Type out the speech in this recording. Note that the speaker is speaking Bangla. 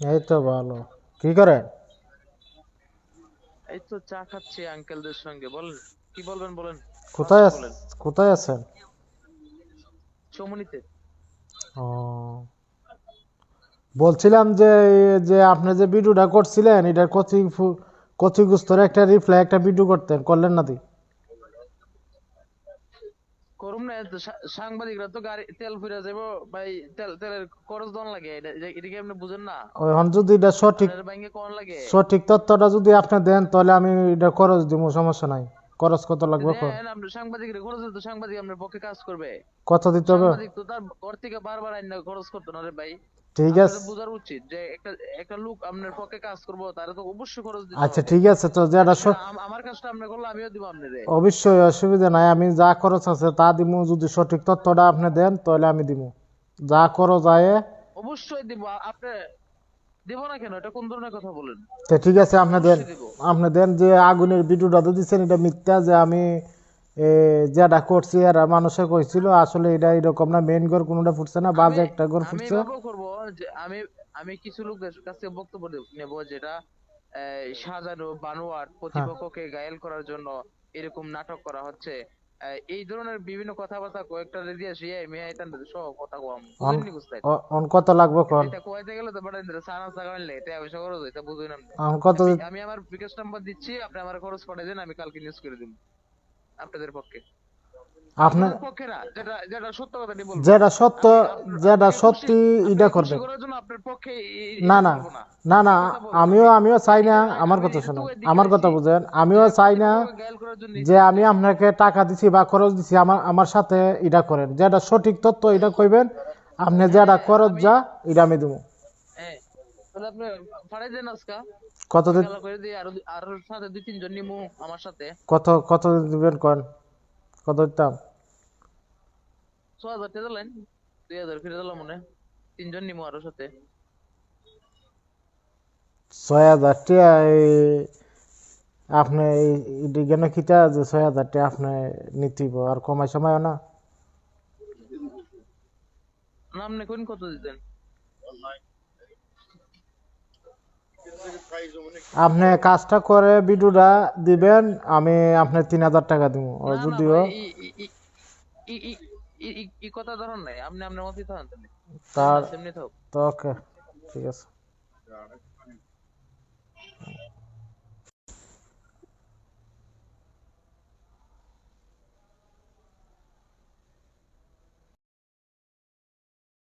এই তো ভালো। কি করেন? এই তো চা খাচ্ছি আঙ্কেলদের সঙ্গে বলেন কি বলবেন বলেন? কোথায় কথা আছ- বলেন। কোথায় আছেন? চমনিতে। ও। বলছিলাম যে যে আপনি যে ভিডিওটা করছিলেন এটার কচি কচি গুস্তর একটা রিপ্লাই একটা ভিডিও করতেন করলেন না দি করুম না এত সা- সাংবাদিকরা তো গাড়ি তেল ফুরে যাব ভাই তেল তেলের খরচ দন লাগে এটা এটা- কি আপনি বুঝেন না? যদি এটা সঠিক কোন লাগে? সঠিক তথ্যটা যদি আপনি দেন তাহলে আমি এটা খরচ দিব সমস্যা নাই। খরচ কত লাগবে আপনি সাংবাদিকের খরচ তো সাংবাদিক আপনার পক্ষে কাজ করবে। কথা দিতে হবে। সাংবাদিক তো তার ঘর থেকে বারবার আইনা খরচ করতে না রে ভাই। ঠিক আছে। উচিত যে একটা একটা লোক আপনার পক্ষে কাজ করব তারা তো অবশ্যই খরচ দিতে আচ্ছা ঠিক আছে তো যেটা আমার কাজটা আপনি করলে আমিও দিব আপনারে। অবশ্যই অসুবিধা নাই আমি যা খরচ আছে তা যদি সঠিক তথ্যটা আপনি দেন তাহলে আমি যা যায় অবশ্যই দিব আপনি দিব না কেন? এটা কোন ধরনের কথা বলেন? তো ঠিক আছে আপনি দেন আপনি দেন যে আগুনের ভিডিওটা তো দিচ্ছেন এটা মিথ্যা যে আমি যেটা করছি আর মানুষে কইছিল আসলে এটা এরকম না মেইন ঘর কোনোটা ফুটছে না বাজে আমি- একটা ঘর আমি ফুটছে। এভাবেও করব যে আমি আমি কিছু লোকের কাছে বক্তব্য নেব যেটা সাজানো বানোয়াট প্রতিপক্ষকে ঘায়েল করার জন্য এরকম নাটক করা হচ্ছে। এই, ধরনের বিভিন্ন কথাবার্তা কয়েকটা রেডিয়া শুয়ে মেয়ে আইতান সব কথা কম। অন কত লাগবে কোন? এটা কইতে গেলে তো বড় সানা সাগাইলে এটা পয়সা খরচ এটা বুঝুই না আপনি। কত আমি- আমি আমার বিকাশ নাম্বার দিচ্ছি আপনি আমার খরচ পাঠিয়ে দেন আমি কালকে নিউজ করে দিব। আপনাদের পক্ষে? আপনি পক্ষে না যেটা যেটা সত্য কথা বলব। যেটা সত্য যেটা সত্যি এটা আপনাকে খুশি করবেন করার জন্য আপনার পক্ষে এ- এ- না না না। না না কথা বলব। আমিও আমিও চাই না। আমার কথা শুনুন আমার কথা বুঝেন। আমিও চাই না যে আমি আপনাকে টাকা দিছি বা খরচ দিছি আমার আমার সাথে এটা করেন। যেটা সঠিক তথ্য এটা কইবেন। আপনি যেটা খরচ যা এটা আমি দেবো হ্যাঁ তাহলে আপনি পাঠাই দেন আজকা। কত দিন করে দিই আরও আর সাথে দুই তিনজন নিমু আমার সাথে। কত কত দিবেন কন? কত দিতাম ছ হাজার টাকা দিলেন। দুই হাজার ফিরে দিলাম মনে তিনজন নিমু আরও সাথে। টাকা আপনি কেন খিতা যে ছয় হাজার টাকা আপনি নিতিব আর কমাই সময় না। না আপনি কোন কত দিতেন? আপনি কাজটা করে ভিডিওটা দিবেন আমি আপনার তিন হাজার টাকা দিব। যদিও ই- কথা ধরুন নাই। আপনি আপনার মতই থাকেন তাহলে। তার সেমনি থাক ওকে ঠিক আছে।